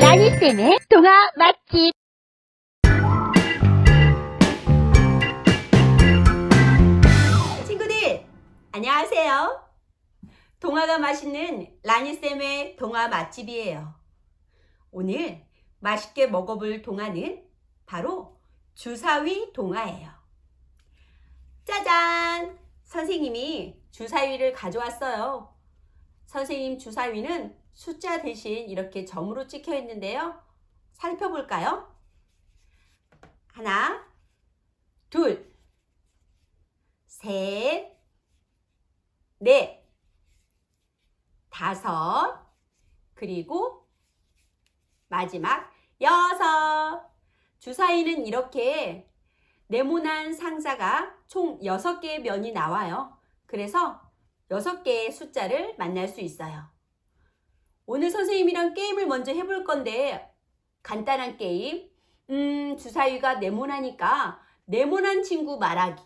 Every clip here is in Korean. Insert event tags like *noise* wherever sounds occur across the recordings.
라니쌤의 동화 맛집. 친구들, 안녕하세요. 동화가 맛있는 라니쌤의 동화 맛집이에요. 오늘 맛있게 먹어볼 동화는 바로 주사위 동화예요. 짜잔! 선생님이 주사위를 가져왔어요. 선생님 주사위는 숫자 대신 이렇게 점으로 찍혀 있는데요. 살펴볼까요? 하나, 둘, 셋, 넷, 다섯, 그리고 마지막 여섯. 주사위는 이렇게 네모난 상자가 총 6개의 면이 나와요. 그래서 6개의 숫자를 만날 수 있어요. 오늘 선생님이랑 게임을 먼저 해볼 건데 간단한 게임. 음, 주사위가 네모나니까 네모난 친구 말하기.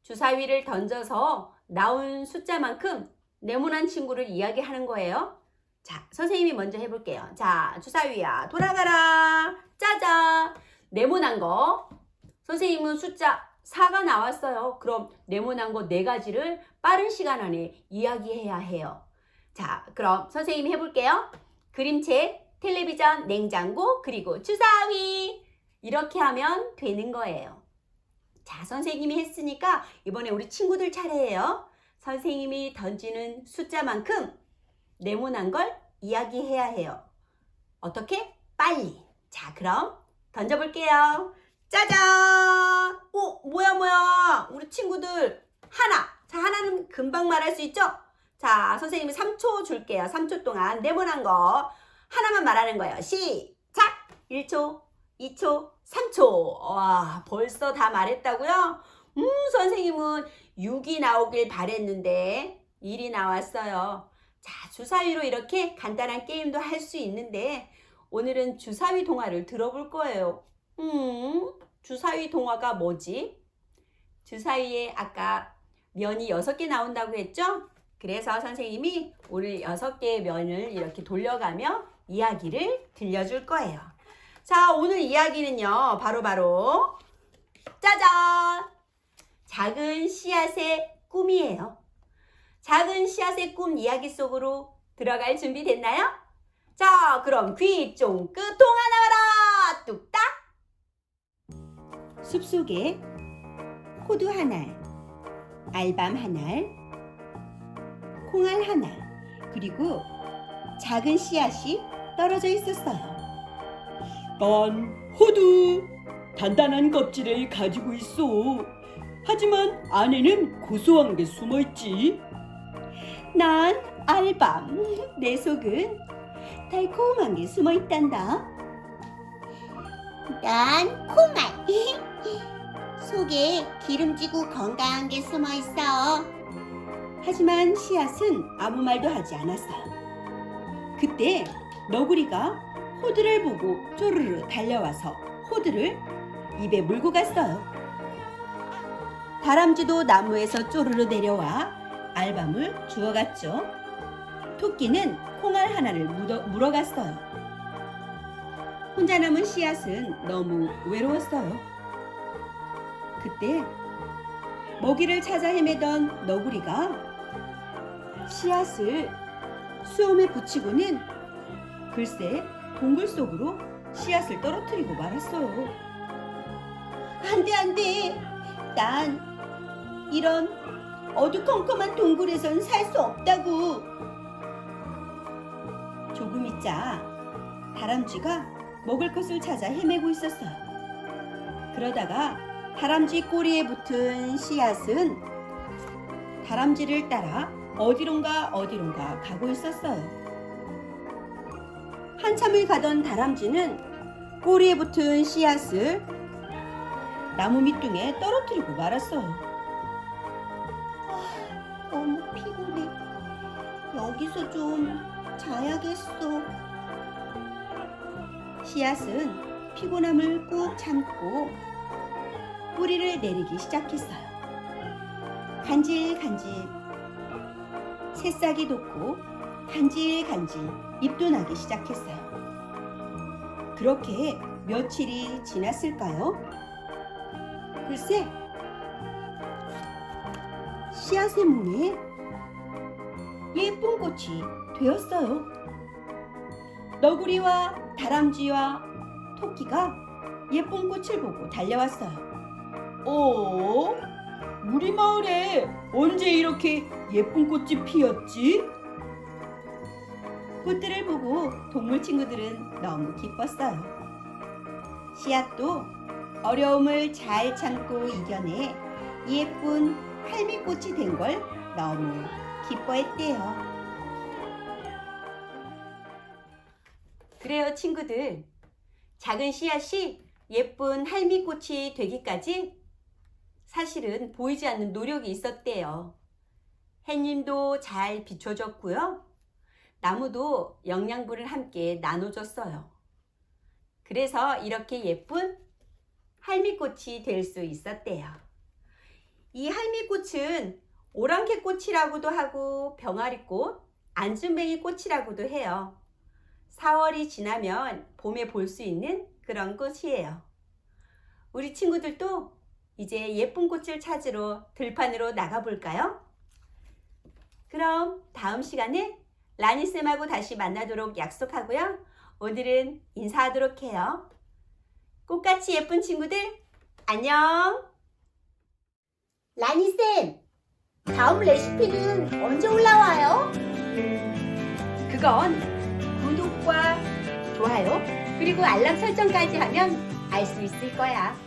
주사위를 던져서 나온 숫자만큼 네모난 친구를 이야기하는 거예요. 자, 선생님이 먼저 해볼게요. 자, 주사위야, 돌아가라. 짜잔. 네모난 거. 선생님은 숫자 4가 나왔어요. 그럼 네모난 거 네 가지를 빠른 시간 안에 이야기해야 해요. 자, 그럼 선생님이 해볼게요. 그림책, 텔레비전, 냉장고, 그리고 주사위. 이렇게 하면 되는 거예요. 자, 선생님이 했으니까 이번에 우리 친구들 차례예요. 선생님이 던지는 숫자만큼 네모난 걸 이야기해야 해요. 어떻게? 빨리. 자, 그럼 던져볼게요. 짜잔! 오, 뭐야, 뭐야. 우리 친구들 하나. 자, 하나는 금방 말할 수 있죠? 자, 선생님이 3초 줄게요. 3초 동안 네모난 거 하나만 말하는 거예요. 시작! 1초, 2초, 3초. 와, 벌써 다 말했다고요? 음, 선생님은 6이 나오길 바랬는데 1이 나왔어요. 자, 주사위로 이렇게 간단한 게임도 할 수 있는데 오늘은 주사위 동화를 들어볼 거예요. 음, 주사위 동화가 뭐지? 주사위에 아까 면이 6개 나온다고 했죠? 그래서 선생님이 오늘 6개의 면을 이렇게 돌려가며 이야기를 들려줄 거예요. 자, 오늘 이야기는요, 바로 바로, 짜잔! 작은 씨앗의 꿈이에요. 작은 씨앗의 꿈 이야기 속으로 들어갈 준비 됐나요? 자, 그럼 귀 쫑긋 통화 나와라! 뚝딱! 숲속에 호두 한 알, 알밤 한 알, 콩알 한 알, 그리고 작은 씨앗이 떨어져 있었어요. 난 호두 단단한 껍질을 가지고 있어. 하지만 안에는 고소한 게 숨어 있지. 난 알밤, 내 속은 달콤한 게 숨어 있단다. 난 콩알. *laughs* 속에 기름지고 건강한 게 숨어 있어. 하지만 씨앗은 아무 말도 하지 않았어요. 그때 너구리가 호두를 보고 쪼르르 달려와서 호두를 입에 물고 갔어요. 다람쥐도 나무에서 쪼르르 내려와 알밤을 주워갔죠. 토끼는 콩알 하나를 묻어, 물어갔어요. 혼자 남은 씨앗은 너무 외로웠어요. 그때 먹이를 찾아 헤매던 너구리가 씨앗을 수염에 붙이고는 글쎄 동굴 속으로 씨앗을 떨어뜨리고 말았어요. 안돼 안돼 난 이런 어두컴컴한 동굴에선 살 수 없다고. 조금 있자 다람쥐가 먹을 것을 찾아 헤매고 있었어요. 그러다가 다람쥐 꼬리에 붙은 씨앗은 다람쥐를 따라 어디론가 어디론가 가고 있었어요. 한참을 가던 다람쥐는 꼬리에 붙은 씨앗을 나무 밑둥에 떨어뜨리고 말았어요. 아, 너무 피곤해. 여기서 좀 자야겠어. 씨앗은 피곤함을 꾹 참고 뿌리를 내리기 시작했어요. 간질간질 새싹이 돋고 간질간질 잎도 나기 시작했어요. 그렇게 며칠이 지났을까요? 글쎄, 씨앗의 몸에 예쁜 꽃이 되었어요. 너구리와 다람쥐와 토끼가 예쁜 꽃을 보고 달려왔어요. 어? 우리 마을에 언제 이렇게 예쁜 꽃이 피었지? 꽃들을 보고 동물 친구들은 너무 기뻤어요. 씨앗도 어려움을 잘 참고 이겨내 예쁜 할미꽃이 된 걸 너무 기뻐했대요. 그래요, 친구들. 작은 씨앗이 예쁜 할미꽃이 되기까지 사실은 보이지 않는 노력이 있었대요. 해님도 잘 비춰줬고요. 나무도 영양분을 함께 나눠줬어요. 그래서 이렇게 예쁜 할미꽃이 될 수 있었대요. 이 할미꽃은 오랑캐꽃이라고도 하고 병아리꽃, 안준뱅이 꽃이라고도 해요. 4월이 지나면 봄에 볼 수 있는 그런 꽃이에요. 우리 친구들도 이제 예쁜 꽃을 찾으러 들판으로 나가볼까요? 그럼 다음 시간에 라니쌤하고 다시 만나도록 약속하고요. 오늘은 인사하도록 해요. 꽃같이 예쁜 친구들, 안녕! 라니쌤, 다음 레시피는 언제 올라와요? 그건 구독과 좋아요, 그리고 알람 설정까지 하면 알 수 있을 거야.